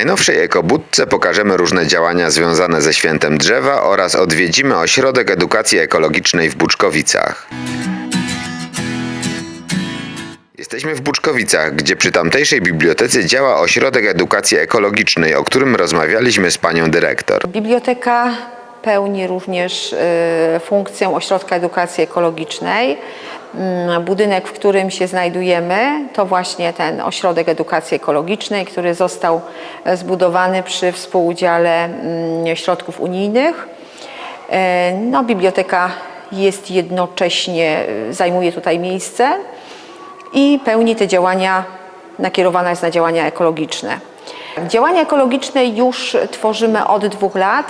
Najnowszej ekobudce pokażemy różne działania związane ze świętem drzewa oraz odwiedzimy ośrodek edukacji ekologicznej w Buczkowicach. Jesteśmy w Buczkowicach, gdzie przy tamtejszej bibliotece działa ośrodek edukacji ekologicznej, o którym rozmawialiśmy z panią dyrektor. Biblioteka pełni również e, funkcję Ośrodka Edukacji Ekologicznej. Mm, Budynek, w którym się znajdujemy, to właśnie ten Ośrodek Edukacji Ekologicznej, który został e, zbudowany przy współudziale mm, środków unijnych. E, No, biblioteka jest jednocześnie, e, zajmuje tutaj miejsce i pełni te działania, nakierowana jest na działania ekologiczne. Działania ekologiczne już tworzymy od dwóch lat,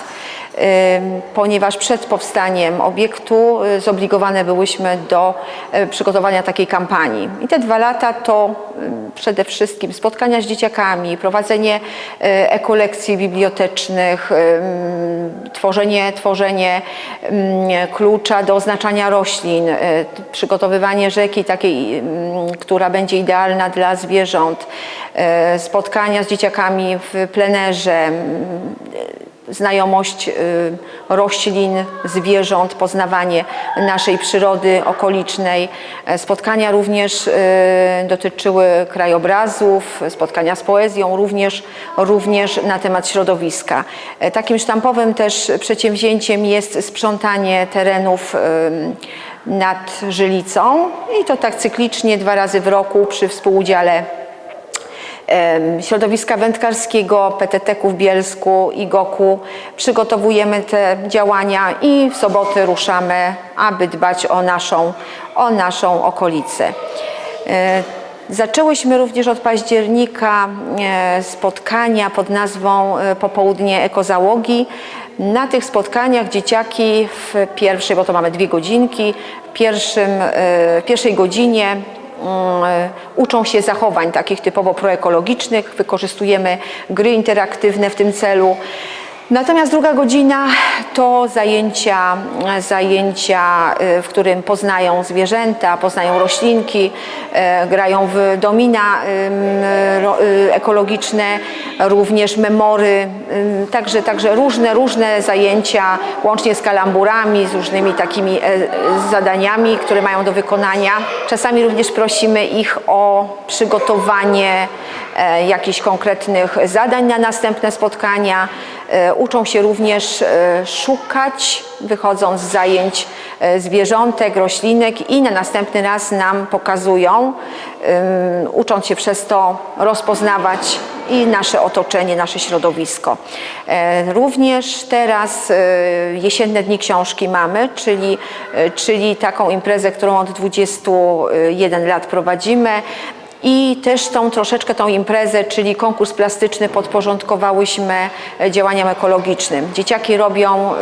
ponieważ przed powstaniem obiektu y, zobligowane byłyśmy do y, przygotowania takiej kampanii. I te dwa lata to przede wszystkim spotkania z dzieciakami, prowadzenie y, ekolekcji bibliotecznych, tworzenie, tworzenie klucza do oznaczania roślin, y, przygotowywanie rzeki takiej, która będzie idealna dla zwierząt, spotkania z dzieciakami w plenerze, znajomość y, roślin, zwierząt, poznawanie naszej przyrody okolicznej. E, Spotkania również y, dotyczyły krajobrazów, spotkania z poezją, również, również na temat środowiska. E, Takim sztampowym też przedsięwzięciem jest sprzątanie terenów y, nad Żylicą i to tak cyklicznie dwa razy w roku przy współudziale środowiska wędkarskiego, PTT-ku w Bielsku i GOKU. Przygotowujemy te działania i w soboty ruszamy, aby dbać o naszą, o naszą okolicę. E, Zaczęłyśmy również od października e, spotkania pod nazwą e, Popołudnie Ekozałogi. Na tych spotkaniach dzieciaki w pierwszej, bo to mamy dwie godzinki, w, pierwszym, w pierwszej godzinie uczą się zachowań takich typowo proekologicznych. Wykorzystujemy gry interaktywne w tym celu. Natomiast druga godzina to zajęcia, zajęcia, y, w którym poznają zwierzęta, poznają roślinki, e, grają w domina y, ekologiczne, również memory, także, także różne, różne zajęcia, łącznie z kalamburami, z różnymi takimi e, zadaniami, które mają do wykonania. Czasami również prosimy ich o przygotowanie e, jakichś konkretnych zadań na następne spotkania. E, Uczą się również e, szukać, wychodząc z zajęć e, zwierzątek, roślinek i na następny raz nam pokazują, ucząc się przez to rozpoznawać i nasze otoczenie, nasze środowisko. Również teraz jesienne dni książki mamy, czyli, czyli taką imprezę, którą od 21 lat prowadzimy. I też tą troszeczkę tą imprezę, czyli konkurs plastyczny podporządkowałyśmy działaniom ekologicznym. Dzieciaki robią,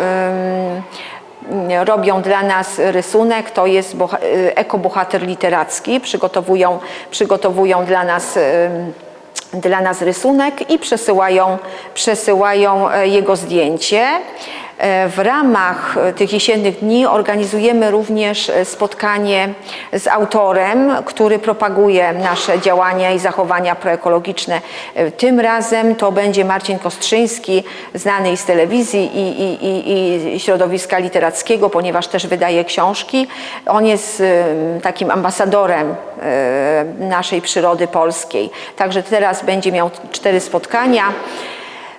robią dla nas rysunek, to jest y, ekobohater literacki, przygotowują, przygotowują dla nas dla nas rysunek i przesyłają, przesyłają e, jego zdjęcie. E, W ramach e, tych jesiennych dni organizujemy również e, spotkanie z autorem, który propaguje nasze działania i zachowania proekologiczne. Tym razem to będzie Marcin Kostrzyński, znany z telewizji i, i, i, i środowiska literackiego, ponieważ też wydaje książki. On jest takim ambasadorem naszej przyrody polskiej. Także teraz będzie miał cztery spotkania.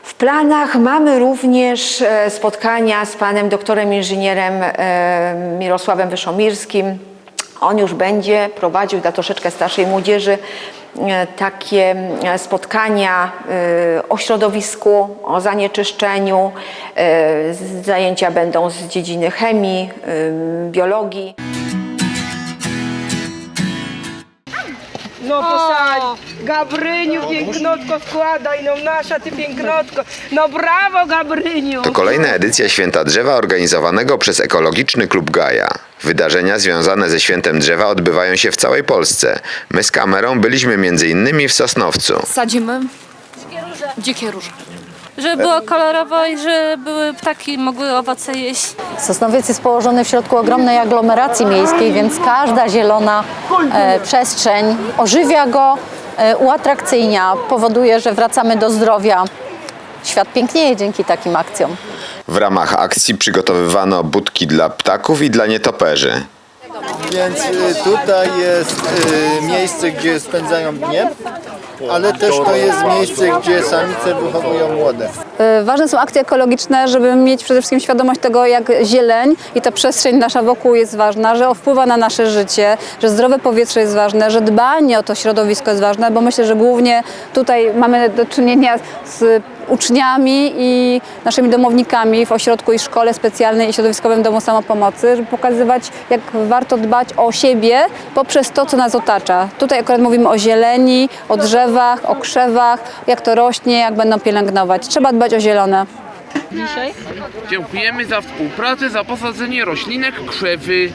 W planach mamy również e, spotkania z panem doktorem inżynierem e, Mirosławem Wyszomirskim. On już będzie prowadził dla troszeczkę starszej młodzieży e, takie spotkania o środowisku, o zanieczyszczeniu. Zajęcia będą z dziedziny chemii, biologii. No posadź, Gabryniu, pięknotko składaj, no nasza ty pięknotko. No brawo Gabryniu. To kolejna edycja Święta Drzewa organizowanego przez Ekologiczny Klub Gaja. Wydarzenia związane ze Świętem Drzewa odbywają się w całej Polsce. My z kamerą byliśmy m.in. w Sosnowcu. Sadzimy dzikie róże. Żeby było kolorowo i żeby były ptaki mogły owoce jeść. Sosnowiec jest położony w środku ogromnej aglomeracji miejskiej, więc każda zielona e, przestrzeń ożywia go, e, uatrakcyjnia, powoduje, że wracamy do zdrowia. Świat pięknieje dzięki takim akcjom. W ramach akcji przygotowywano budki dla ptaków i dla nietoperzy. Więc y, tutaj jest y, miejsce, gdzie spędzają dnie, ale też to jest miejsce, gdzie samice wychowują młode. E, Ważne są akcje ekologiczne, żeby mieć przede wszystkim świadomość tego, jak zieleń i ta przestrzeń nasza wokół jest ważna, że wpływa na nasze życie, że zdrowe powietrze jest ważne, że dbanie o to środowisko jest ważne, bo myślę, że głównie tutaj mamy do czynienia z uczniami i naszymi domownikami w ośrodku i szkole specjalnej i środowiskowym domu samopomocy, żeby pokazywać, jak warto dbać o siebie poprzez to, co nas otacza. Tutaj akurat mówimy o zieleni, o drzewach, o krzewach, jak to rośnie, jak będą pielęgnować. Trzeba dbać o zielone. Dziękujemy za współpracę, za posadzenie roślinek, krzewy.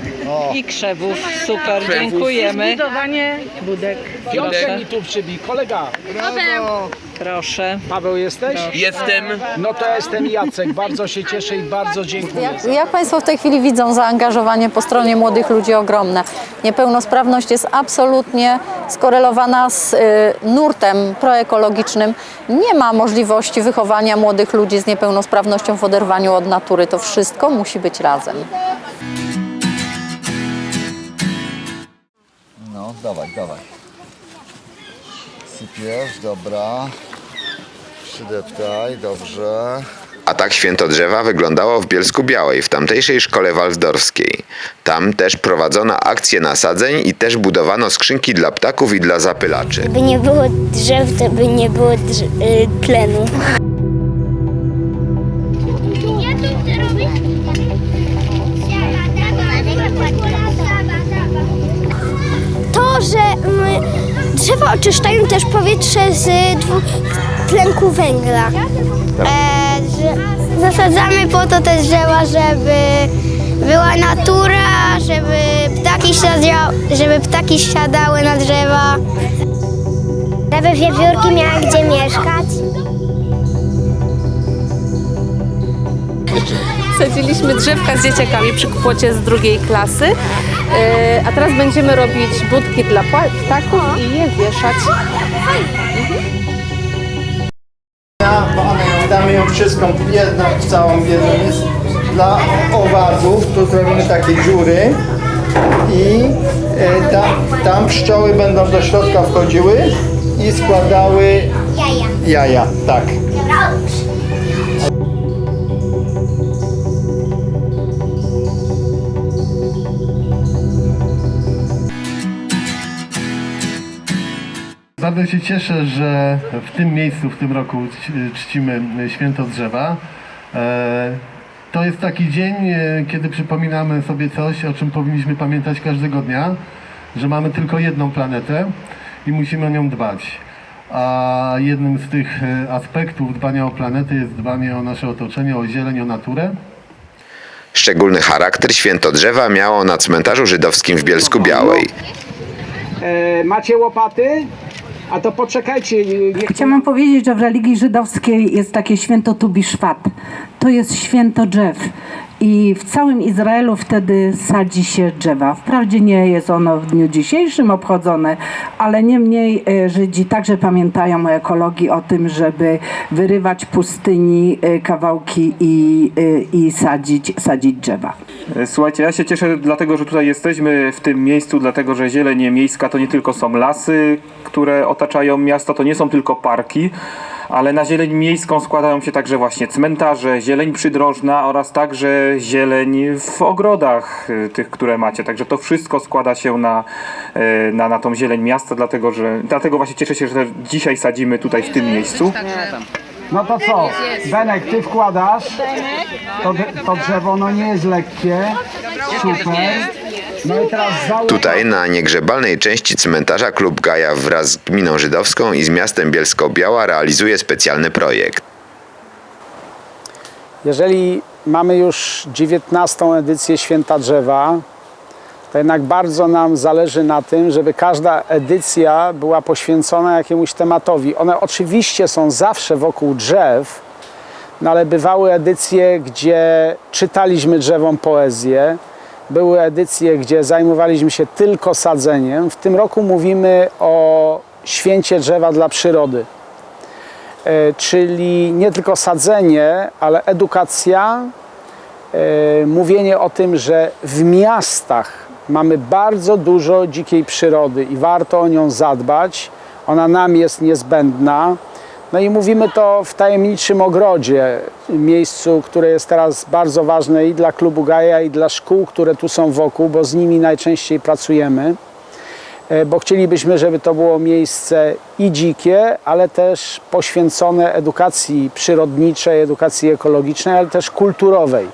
I krzewów, super, Krzewów. dziękujemy. Budowanie budek. Proszę. mi tu przybi. Kolega, Proszę. Paweł jesteś? Jestem. No to jestem Jacek. Bardzo się cieszę i bardzo dziękuję. Jak, jak Państwo w tej chwili widzą zaangażowanie po stronie młodych ludzi ogromne? Niepełnosprawność jest absolutnie skorelowana z y, nurtem proekologicznym. Nie ma możliwości wychowania młodych ludzi z niepełnosprawnością w oderwaniu od natury. To wszystko musi być razem. No, dawaj, dawaj. Sypiesz, dobra. Przydeptaj, dobrze. A tak święto drzewa wyglądało w Bielsku Białej, w tamtejszej szkole waldorskiej. Tam też prowadzono akcje nasadzeń i też budowano skrzynki dla ptaków i dla zapylaczy. Gdyby nie było drzew, to by nie było drz- y, tlenu. Drzewa oczyszczają też powietrze z dwutlenku węgla. E, że zasadzamy po to te drzewa, żeby była natura, żeby ptaki, siadał, żeby ptaki siadały na drzewa. Żeby wiewiórki miały gdzie mieszkać. Sadziliśmy drzewka z dzieciakami przy kłocie z drugiej klasy, e, a teraz będziemy robić budki dla ptaków i je wieszać. Bo one, damy ją wszystką, jedną, całą jedną jest dla owadów, tu zrobimy takie dziury i e, tam, tam pszczoły będą do środka wchodziły i składały Jaja. jaja, tak. Bardzo się cieszę, że w tym miejscu w tym roku czci- czcimy święto drzewa. E, To jest taki dzień, e, kiedy przypominamy sobie coś, o czym powinniśmy pamiętać każdego dnia, że mamy tylko jedną planetę i musimy o nią dbać. A jednym z tych e, aspektów dbania o planetę jest dbanie o nasze otoczenie, o zieleń, o naturę. Szczególny charakter święto drzewa miało na cmentarzu żydowskim w Bielsku Białej. E, macie łopaty? A to poczekajcie. Chciałam powiedzieć, że w religii żydowskiej jest takie święto Tu Bishvat. To jest święto drzew. I w całym Izraelu wtedy sadzi się drzewa. Wprawdzie nie jest ono w dniu dzisiejszym obchodzone, ale niemniej e, Żydzi także pamiętają o ekologii, o tym, żeby wyrywać pustyni e, kawałki i, e, i sadzić, sadzić drzewa. Słuchajcie, ja się cieszę dlatego, że tutaj jesteśmy w tym miejscu, dlatego że zieleń miejska to nie tylko są lasy, które otaczają miasto, to nie są tylko parki, ale na zieleń miejską składają się także właśnie cmentarze, zieleń przydrożna oraz także zieleń w ogrodach y, tych, które macie. Także to wszystko składa się na, y, na, na tą zieleń miasta, dlatego, że, dlatego właśnie cieszę się, że dzisiaj sadzimy tutaj w tym miejscu. No to co? Benek, ty wkładasz. To, to drzewo no nie jest lekkie. Super. Tutaj na niegrzebalnej części cmentarza Klub Gaja wraz z gminą żydowską i z miastem Bielsko-Biała realizuje specjalny projekt. Jeżeli mamy już 19. edycję Święta Drzewa, to jednak bardzo nam zależy na tym, żeby każda edycja była poświęcona jakiemuś tematowi. One oczywiście są zawsze wokół drzew, no ale bywały edycje, gdzie czytaliśmy drzewom poezję, były edycje, gdzie zajmowaliśmy się tylko sadzeniem. W tym roku mówimy o święcie drzewa dla przyrody. E, Czyli nie tylko sadzenie, ale edukacja, e, mówienie o tym, że w miastach mamy bardzo dużo dzikiej przyrody i warto o nią zadbać. Ona nam jest niezbędna. No i mówimy to w tajemniczym ogrodzie, miejscu, które jest teraz bardzo ważne i dla klubu Gaja, i dla szkół, które tu są wokół, bo z nimi najczęściej pracujemy. E, Bo chcielibyśmy, żeby to było miejsce i dzikie, ale też poświęcone edukacji przyrodniczej, edukacji ekologicznej, ale też kulturowej.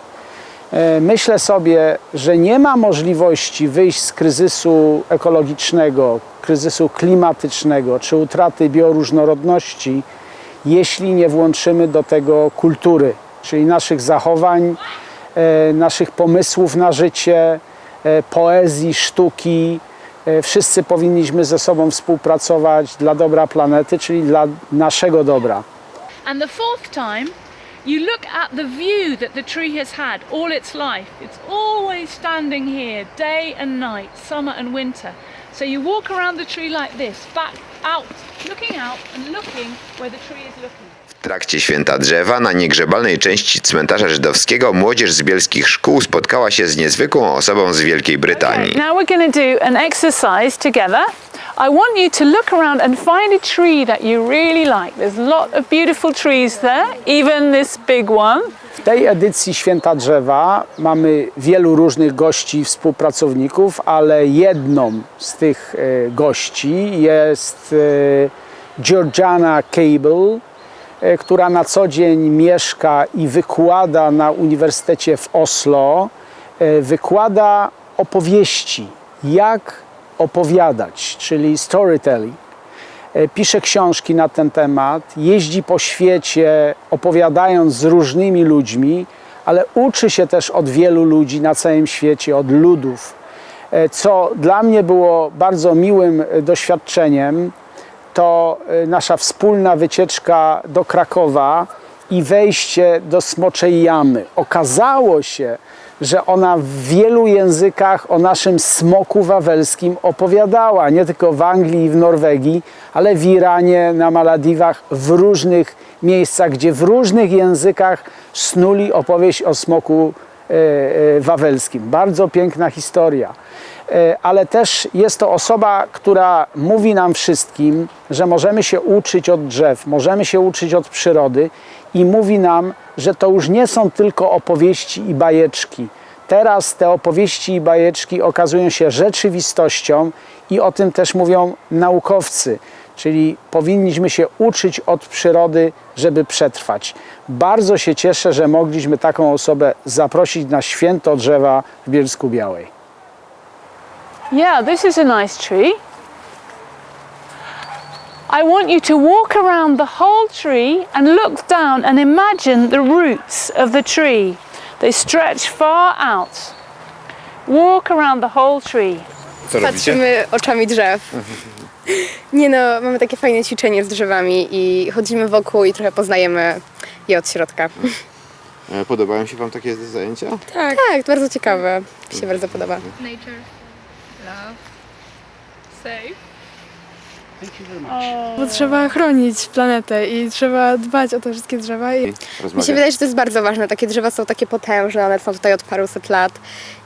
E, Myślę sobie, że nie ma możliwości wyjść z kryzysu ekologicznego, kryzysu klimatycznego czy utraty bioróżnorodności, jeśli nie włączymy do tego kultury, czyli naszych zachowań, e, naszych pomysłów na życie, e, poezji, sztuki. E, Wszyscy powinniśmy ze sobą współpracować dla dobra planety, czyli dla naszego dobra. And the fourth time, you look at the view that the tree has had all its life. It's always standing here, day and night, summer and winter. So you walk around the tree like this, back out, looking out and looking where the tree is looking. W trakcie święta drzewa na niegrzebalnej części cmentarza żydowskiego młodzież z bielskich szkół spotkała się z niezwykłą osobą z Wielkiej Brytanii. Now we're going to do an exercise together. I want you to look around and find a tree that you really like. There's a lot of beautiful trees there, even this big one. W tej edycji Święta Drzewa mamy wielu różnych gości i współpracowników, ale jedną z tych e, gości jest e, Georgiana Cable, e, która na co dzień mieszka i wykłada na Uniwersytecie w Oslo. Wykłada opowieści, jak opowiadać, czyli storytelling. E, pisze książki na ten temat, jeździ po świecie opowiadając z różnymi ludźmi, ale uczy się też od wielu ludzi na całym świecie, od ludów. E, Co dla mnie było bardzo miłym e, doświadczeniem, to nasza wspólna wycieczka do Krakowa i wejście do Smoczej Jamy. Okazało się, że ona w wielu językach o naszym smoku wawelskim opowiadała, nie tylko w Anglii i w Norwegii, ale w Iranie, na Malediwach, w różnych miejscach, gdzie w różnych językach snuli opowieść o smoku e, e, wawelskim. Bardzo piękna historia. E, Ale też jest to osoba, która mówi nam wszystkim, że możemy się uczyć od drzew, możemy się uczyć od przyrody i mówi nam, że to już nie są tylko opowieści i bajeczki. Teraz te opowieści i bajeczki okazują się rzeczywistością i o tym też mówią naukowcy. Czyli powinniśmy się uczyć od przyrody, żeby przetrwać. Bardzo się cieszę, że mogliśmy taką osobę zaprosić na święto drzewa w Bielsku Białej. Yeah, this is a nice tree. I want you to walk around the whole tree and look down and imagine the roots of the tree. They stretch far out. Walk around the whole tree. Patrzymy oczami drzew. Nie no, mamy takie fajne ćwiczenie z drzewami i chodzimy wokół i trochę poznajemy je od środka. E, Podobają się Wam takie zajęcia? Tak, tak, bardzo ciekawe. Mi się bardzo podoba. Nature, love. So Bo trzeba chronić planetę i trzeba dbać o te wszystkie drzewa. I... Mi się wydaje, że to jest bardzo ważne. Takie drzewa są takie potężne, one są tutaj od paruset lat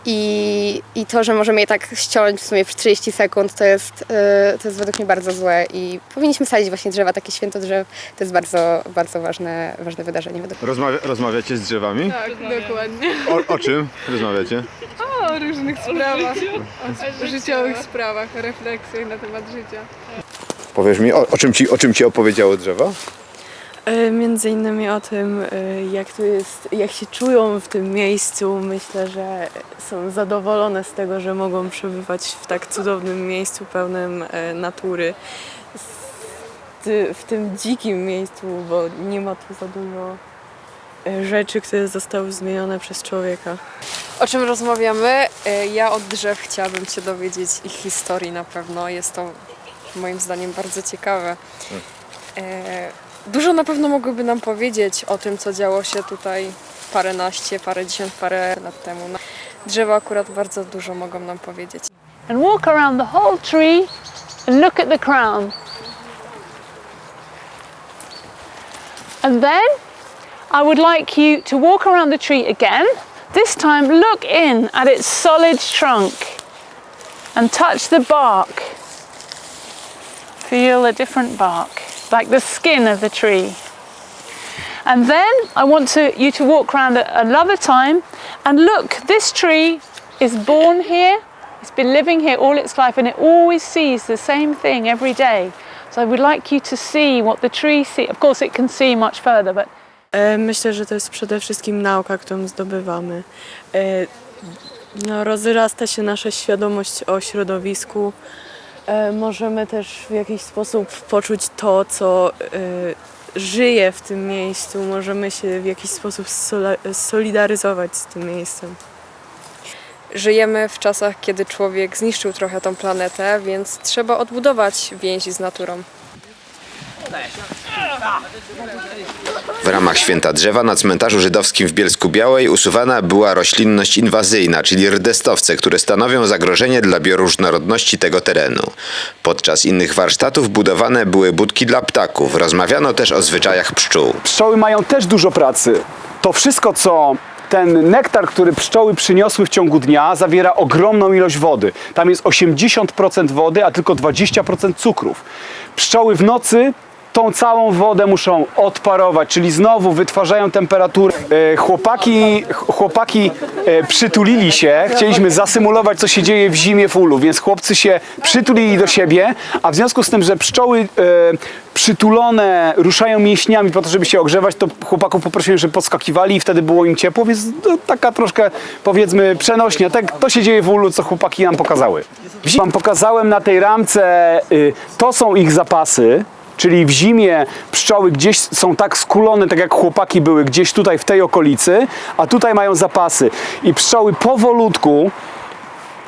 i, i to, że możemy je tak ściąć w sumie w 30 sekund, to jest, yy, to jest według mnie bardzo złe i powinniśmy sadzić właśnie drzewa, takie święto drzew. To jest bardzo, bardzo ważne, ważne wydarzenie według mnie. Rozmawia, rozmawiacie z drzewami? Tak, dokładnie. O, o czym rozmawiacie? O różnych sprawach, o życiowych sprawach, o refleksjach na temat życia. Powiesz mi, o, o, czym, ci, o czym Ci opowiedziało drzewa? E, Między innymi o tym, e, jak to jest, jak się czują w tym miejscu. Myślę, że są zadowolone z tego, że mogą przebywać w tak cudownym miejscu pełnym e, natury. W tym dzikim miejscu, bo nie ma tu za dużo rzeczy, które zostały zmienione przez człowieka. O czym rozmawiamy? Ja od drzew chciałabym się dowiedzieć ich historii na pewno. Jest to moim zdaniem bardzo ciekawe. Hmm. E, dużo na pewno mogłyby nam powiedzieć o tym, co działo się tutaj paręnaście, parędziesiąt, parę lat temu. Drzewa akurat bardzo dużo mogą nam powiedzieć. And walk around the whole tree and look at the crown. And then I would like you to walk around the tree again. This time look in at its solid trunk and touch the bark. Feel a different bark, like the skin of the tree. And then I want to, you to walk around it another time and look, this tree is born here, it's been living here all its life, and it always sees the same thing every day. So I would like you to see what the tree sees. Of course, it can see much further, but Myślę, że to jest przede wszystkim nauka, którą zdobywamy. No, rozrasta się nasza świadomość o środowisku. E, Możemy też w jakiś sposób poczuć to, co e, żyje w tym miejscu. Możemy się w jakiś sposób solidaryzować z tym miejscem. Żyjemy w czasach, kiedy człowiek zniszczył trochę tą planetę, więc trzeba odbudować więzi z naturą. W ramach Święta Drzewa na cmentarzu żydowskim w Bielsku Białej usuwana była roślinność inwazyjna, czyli rdestowce, które stanowią zagrożenie dla bioróżnorodności tego terenu. Podczas innych warsztatów budowane były budki dla ptaków. Rozmawiano też o zwyczajach pszczół. Pszczoły mają też dużo pracy. To wszystko, co ten nektar, który pszczoły przyniosły w ciągu dnia, zawiera ogromną ilość wody. Tam jest 80% wody, a tylko 20% cukrów. Pszczoły w nocy tą całą wodę muszą odparować, czyli znowu wytwarzają temperaturę. E, Chłopaki, ch- chłopaki e, przytulili się, chcieliśmy zasymulować, co się dzieje w zimie w ulu, więc chłopcy się przytulili do siebie, a w związku z tym, że pszczoły e, przytulone ruszają mięśniami po to, żeby się ogrzewać, to chłopaków poprosiłem, żeby podskakiwali i wtedy było im ciepło, więc taka troszkę powiedzmy przenośnia. Tak, to się dzieje w ulu, co chłopaki nam pokazały. Wam pokazałem na tej ramce, y, to są ich zapasy, Czyli w zimie pszczoły gdzieś są tak skulone, tak jak chłopaki były, gdzieś tutaj w tej okolicy, a tutaj mają zapasy. I pszczoły powolutku,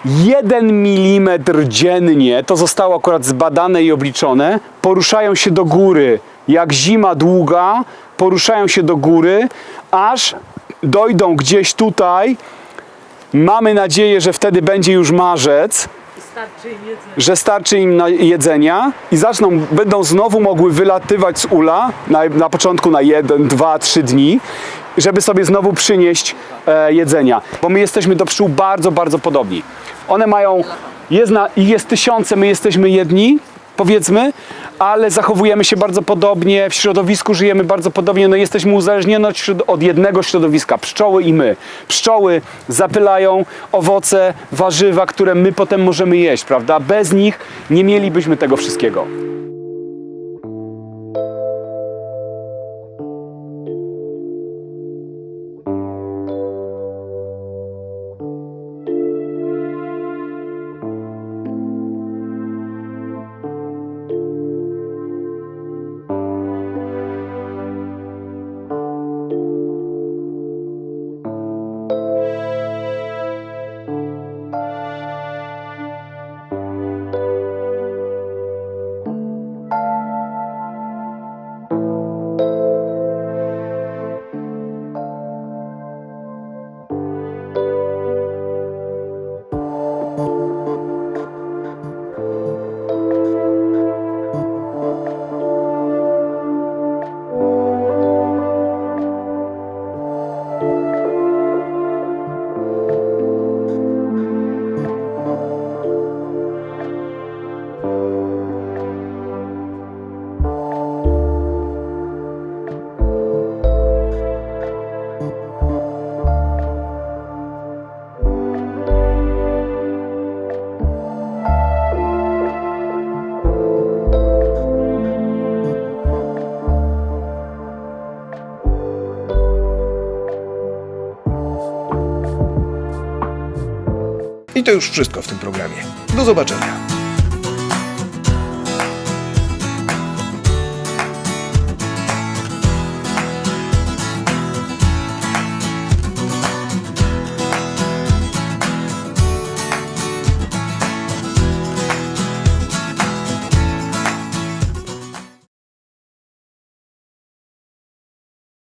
1 mm dziennie, to zostało akurat zbadane i obliczone, poruszają się do góry. Jak zima długa, poruszają się do góry, aż dojdą gdzieś tutaj. Mamy nadzieję, że wtedy będzie już marzec że starczy im na jedzenia i zaczną, będą znowu mogły wylatywać z ula na, na początku na jeden, dwa, trzy dni, żeby sobie znowu przynieść e, jedzenia. Bo my jesteśmy do pszczół bardzo, bardzo podobni. One mają, jest na, jest tysiące, my jesteśmy jedni, powiedzmy, ale zachowujemy się bardzo podobnie, w środowisku żyjemy bardzo podobnie, no jesteśmy uzależnieni od, od jednego środowiska, pszczoły i my. Pszczoły zapylają owoce, warzywa, które my potem możemy jeść, prawda? Bez nich nie mielibyśmy tego wszystkiego. To już wszystko w tym programie. Do zobaczenia.